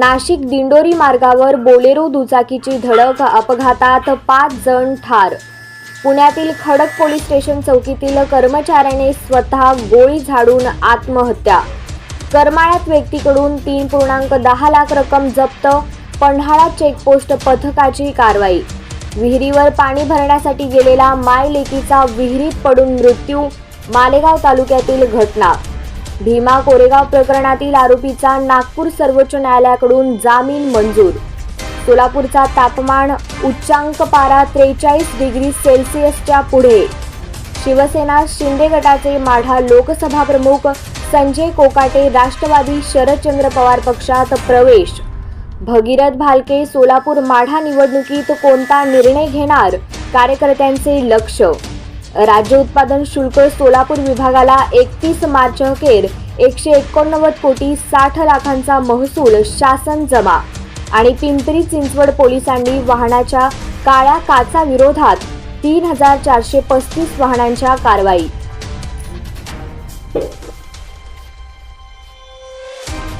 नाशिक दिंडोरी मार्गावर बोलेरो दुचाकीची धडक अपघातात पाच जण ठार. पुण्यातील खडक पोलीस स्टेशन चौकीतील कर्मचाऱ्याने स्वतः गोळी झाडून आत्महत्या. करमाळ्यात व्यक्तीकडून तीन पूर्णांक दहा लाख रक्कम जप्त पन्हाळा चेकपोस्ट पथकाची कारवाई. विहिरीवर पाणी भरण्यासाठी गेलेला माय लेकीचा विहिरीत पडून मृत्यू मालेगाव तालुक्यातील घटना भीमा कोरेगाव प्रकरणातील आरोपीचा नागपूर सर्वोच्च न्यायालयाकडून जामीन मंजूर. सोलापूरचा तापमान उच्चांक पारा त्रेचाळीस डिग्री सेल्सिअसच्या पुढे. शिवसेना शिंदे गटाचे माढा लोकसभा प्रमुख संजय कोकाटे राष्ट्रवादी शरदचंद्र पवार पक्षात प्रवेश. भगीरथ भालके सोलापूर माढा निवडणुकीत कोणता निर्णय घेणार? कार्यकर्त्यांचे लक्ष राज्य उत्पादन शुल्क सोलापूर विभागाला एकतीस मार्च अखेर एकशे एकोणनव्वद कोटी साठ लाखांचा महसूल शासन जमा. आणि पिंपरी चिंचवड पोलिसांनी वाहनाच्या काळ्या काचा विरोधात तीन हजार चारशे पस्तीस वाहनांच्या कारवाई.